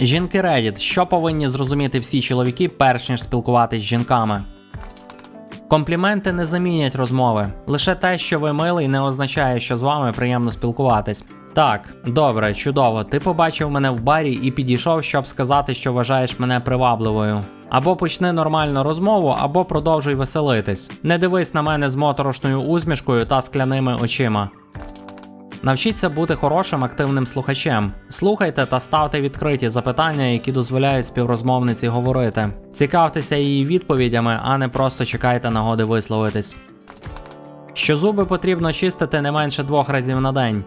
Жінки Reddit. Що повинні зрозуміти всі чоловіки, перш ніж спілкуватись з жінками? Компліменти не замінять розмови. Лише те, що ви милий, не означає, що з вами приємно спілкуватись. Так, добре, чудово. Ти побачив мене в барі і підійшов, щоб сказати, що вважаєш мене привабливою. Або почни нормальну розмову, або продовжуй веселитись. Не дивись на мене з моторошною усмішкою та скляними очима. Навчіться бути хорошим активним слухачем. Слухайте та ставте відкриті запитання, які дозволяють співрозмовниці говорити. Цікавтеся її відповідями, а не просто чекайте нагоди висловитись. Що зуби потрібно чистити не менше двох разів на день.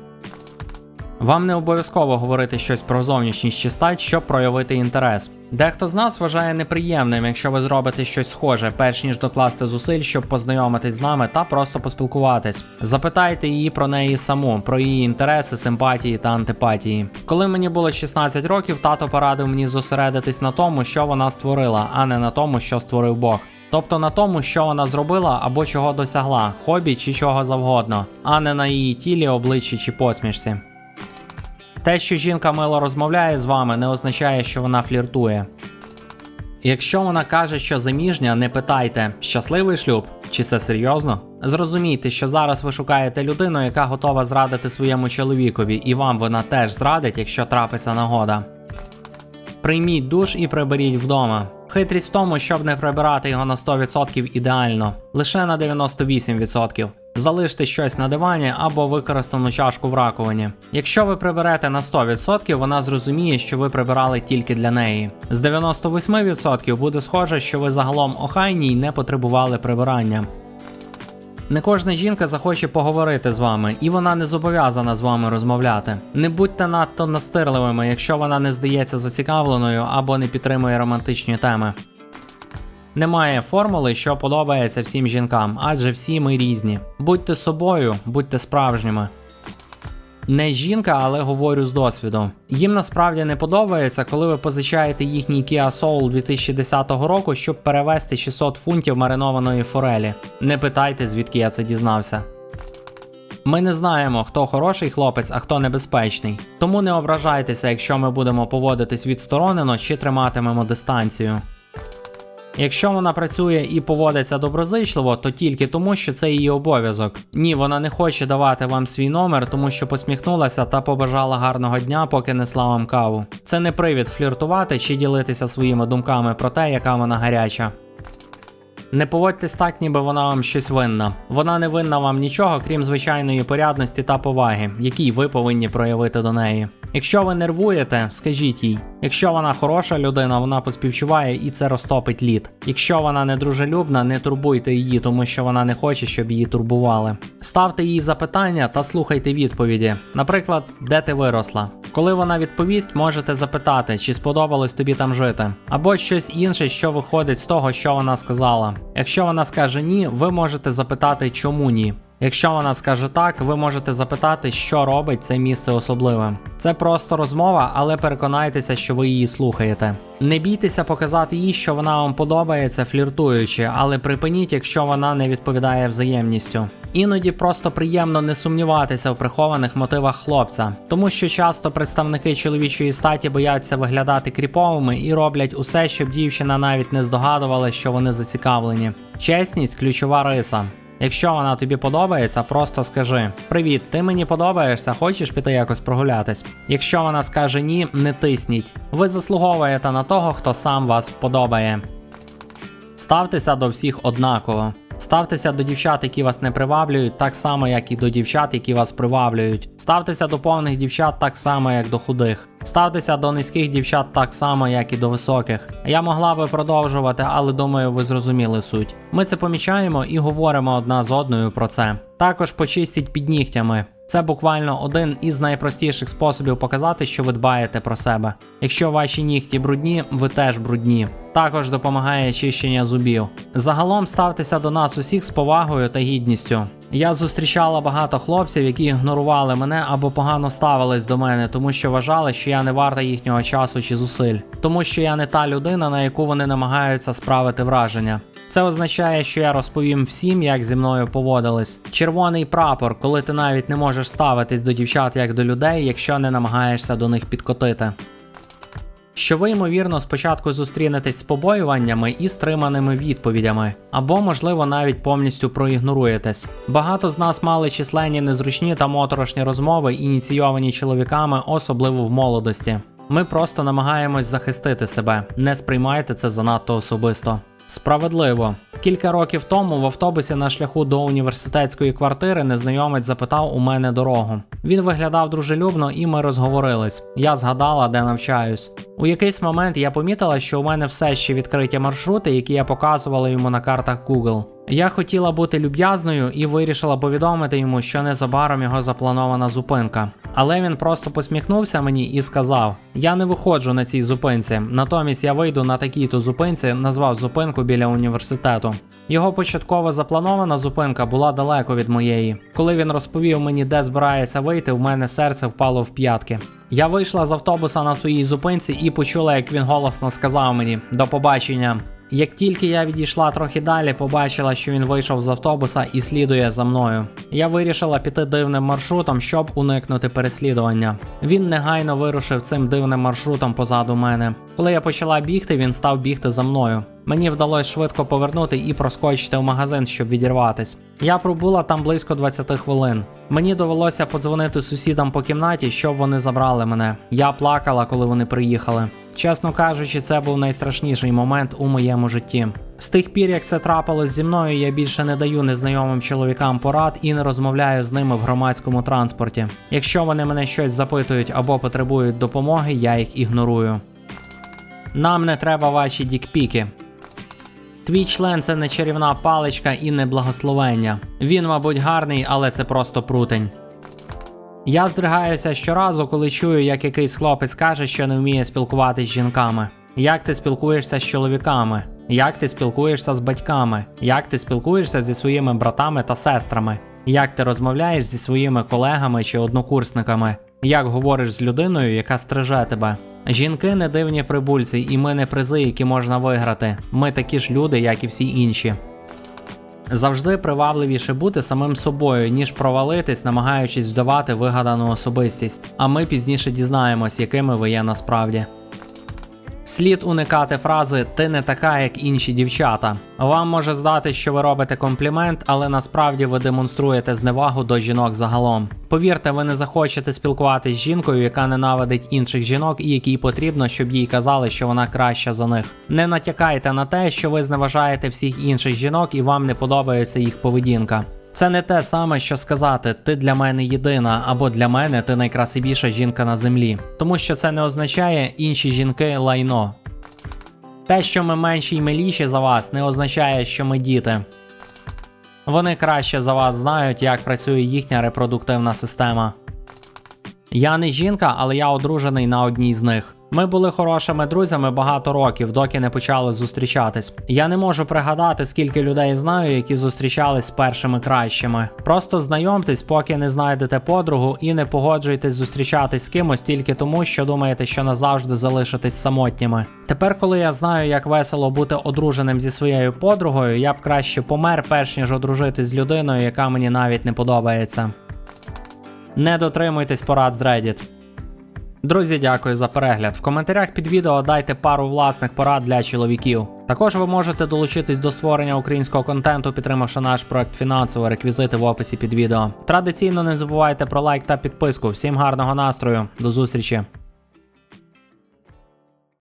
Вам не обов'язково говорити щось про зовнішність чи стать, щоб проявити інтерес. Дехто з нас вважає неприємним, якщо ви зробите щось схоже, перш ніж докласти зусиль, щоб познайомитись з нами та просто поспілкуватись. Запитайте її про неї саму, про її інтереси, симпатії та антипатії. Коли мені було 16 років, тато порадив мені зосередитись на тому, що вона створила, а не на тому, що створив Бог. Тобто на тому, що вона зробила або чого досягла, хобі чи чого завгодно, а не на її тілі, обличчі чи посмішці. Те, що жінка мило розмовляє з вами, не означає, що вона фліртує. Якщо вона каже, що заміжня, не питайте, щасливий шлюб, чи це серйозно? Зрозумійте, що зараз ви шукаєте людину, яка готова зрадити своєму чоловікові, і вам вона теж зрадить, якщо трапиться нагода. Прийміть душ і приберіть вдома. Хитрість в тому, щоб не прибирати його на 100% ідеально, лише на 98%. Залиште щось на дивані або використану чашку в раковині. Якщо ви приберете на 100%, вона зрозуміє, що ви прибирали тільки для неї. З 98% буде схоже, що ви загалом охайні й не потребували прибирання. Не кожна жінка захоче поговорити з вами, і вона не зобов'язана з вами розмовляти. Не будьте надто настирливими, якщо вона не здається зацікавленою або не підтримує романтичні теми. Немає формули, що подобається всім жінкам, адже всі ми різні. Будьте собою, будьте справжніми. Не жінка, але говорю з досвіду. Їм насправді не подобається, коли ви позичаєте їхній Kia Soul 2010 року, щоб перевезти 600 фунтів маринованої форелі. Не питайте, звідки я це дізнався. Ми не знаємо, хто хороший хлопець, а хто небезпечний. Тому не ображайтеся, якщо ми будемо поводитись відсторонено чи триматимемо дистанцію. Якщо вона працює і поводиться доброзичливо, то тільки тому, що це її обов'язок. Ні, вона не хоче давати вам свій номер, тому що посміхнулася та побажала гарного дня, поки несла вам каву. Це не привід фліртувати чи ділитися своїми думками про те, яка вона гаряча. Не поводьтесь так, ніби вона вам щось винна. Вона не винна вам нічого, крім звичайної порядності та поваги, які ви повинні проявити до неї. Якщо ви нервуєте, скажіть їй. Якщо вона хороша людина, вона поспівчуває і це розтопить лід. Якщо вона недружелюбна, не турбуйте її, тому що вона не хоче, щоб її турбували. Ставте їй запитання та слухайте відповіді. Наприклад, де ти виросла? Коли вона відповість, можете запитати, чи сподобалось тобі там жити, або щось інше, що виходить з того, що вона сказала. Якщо вона скаже ні, ви можете запитати, чому ні. Якщо вона скаже так, ви можете запитати, що робить це місце особливим. Це просто розмова, але переконайтеся, що ви її слухаєте. Не бійтеся показати їй, що вона вам подобається, фліртуючи, але припиніть, якщо вона не відповідає взаємністю. Іноді просто приємно не сумніватися в прихованих мотивах хлопця, тому що часто представники чоловічої статі бояться виглядати кріповими і роблять усе, щоб дівчина навіть не здогадувала, що вони зацікавлені. Чесність ключова риса. Якщо вона тобі подобається, просто скажи: Привіт, ти мені подобаєшся, хочеш піти якось прогулятись? Якщо вона скаже ні, не тисніть. Ви заслуговуєте на того, хто сам вас вподобає. Ставтеся до всіх однаково. Ставтеся до дівчат, які вас не приваблюють, так само, як і до дівчат, які вас приваблюють. Ставтеся до повних дівчат так само, як до худих. Ставтеся до низьких дівчат так само, як і до високих. Я могла би продовжувати, але думаю, ви зрозуміли суть. Ми це помічаємо і говоримо одна з одною про це. Також почистіть під нігтями. Це буквально один із найпростіших способів показати, що ви дбаєте про себе. Якщо ваші нігті брудні, ви теж брудні. Також допомагає чищення зубів. Загалом ставтеся до нас усіх з повагою та гідністю. Я зустрічала багато хлопців, які ігнорували мене або погано ставились до мене, тому що вважали, що я не варта їхнього часу чи зусиль, тому що я не та людина, на яку вони намагаються справити враження. Це означає, що я розповім всім, як зі мною поводились. Червоний прапор, коли ти навіть не можеш ставитись до дівчат як до людей, якщо не намагаєшся до них підкотити. Що ви, ймовірно, спочатку зустрінетесь з побоюваннями і стриманими відповідями, або, можливо, навіть повністю проігноруєтесь. Багато з нас мали численні незручні та моторошні розмови, ініційовані чоловіками, особливо в молодості. Ми просто намагаємось захистити себе. Не сприймайте це занадто особисто. Справедливо. Кілька років тому в автобусі на шляху до університетської квартири незнайомець запитав у мене дорогу. Він виглядав дружелюбно і ми розговорились. Я згадала, де навчаюсь. У якийсь момент я помітила, що у мене все ще відкриті маршрути, які я показувала йому на картах Google. Я хотіла бути люб'язною і вирішила повідомити йому, що незабаром його запланована зупинка. Але він просто посміхнувся мені і сказав: Я не виходжу на цій зупинці, натомість я вийду на такій-то зупинці, назвав зупинку біля університету. Його початково запланована зупинка була далеко від моєї. Коли він розповів мені, де збирається вийти, в мене серце впало в п'ятки. Я вийшла з автобуса на своїй зупинці і почула, як він голосно сказав мені: До побачення. Як тільки я відійшла трохи далі, побачила, що він вийшов з автобуса і слідує за мною. Я вирішила піти дивним маршрутом, щоб уникнути переслідування. Він негайно вирушив цим дивним маршрутом позаду мене. Коли я почала бігти, він став бігти за мною. Мені вдалося швидко повернути і проскочити в магазин, щоб відірватись. Я пробула там близько 20 хвилин. Мені довелося подзвонити сусідам по кімнаті, щоб вони забрали мене. Я плакала, коли вони приїхали. Чесно кажучи, це був найстрашніший момент у моєму житті. З тих пір, як це трапилось зі мною, я більше не даю незнайомим чоловікам порад і не розмовляю з ними в громадському транспорті. Якщо вони мене щось запитують або потребують допомоги, я їх ігнорую. Нам не треба ваші дікпіки. Твій член це не чарівна паличка і не благословення. Він, мабуть, гарний, але це просто прутень. Я здригаюся щоразу, коли чую, як якийсь хлопець каже, що не вміє спілкуватись з жінками. Як ти спілкуєшся з чоловіками? Як ти спілкуєшся з батьками? Як ти спілкуєшся зі своїми братами та сестрами? Як ти розмовляєш зі своїми колегами чи однокурсниками? Як говориш з людиною, яка стриже тебе? Жінки не дивні прибульці, і ми не призи, які можна виграти. Ми такі ж люди, як і всі інші. Завжди привабливіше бути самим собою, ніж провалитись, намагаючись вдавати вигадану особистість. А ми пізніше дізнаємось, якими ви є насправді. Слід уникати фрази Ти не така, як інші дівчата. Вам може здати, що ви робите комплімент, але насправді ви демонструєте зневагу до жінок загалом. Повірте, ви не захочете спілкуватись з жінкою, яка ненавидить інших жінок і якій потрібно, щоб їй казали, що вона краща за них. Не натякайте на те, що ви зневажаєте всіх інших жінок і вам не подобається їх поведінка. Це не те саме, що сказати ти для мене єдина, або для мене ти найкрасивіша жінка на землі, тому що це не означає інші жінки лайно. Те, що ми менші й миліші за вас, не означає, що ми діти. Вони краще за вас знають, як працює їхня репродуктивна система. Я не жінка, але я одружений на одній з них. Ми були хорошими друзями багато років, доки не почали зустрічатись. Я не можу пригадати, скільки людей знаю, які зустрічались з першими кращими. Просто знайомтесь, поки не знайдете подругу, і не погоджуйтесь зустрічатись з кимось тільки тому, що думаєте, що назавжди залишитесь самотніми. Тепер, коли я знаю, як весело бути одруженим зі своєю подругою, я б краще помер, перш ніж одружитись з людиною, яка мені навіть не подобається. Не дотримуйтесь порад з Reddit. Друзі, дякую за перегляд. В коментарях під відео дайте пару власних порад для чоловіків. Також ви можете долучитись до створення українського контенту, підтримавши наш проект фінансово, реквізити в описі під відео. Традиційно не забувайте про лайк та підписку. Всім гарного настрою, до зустрічі!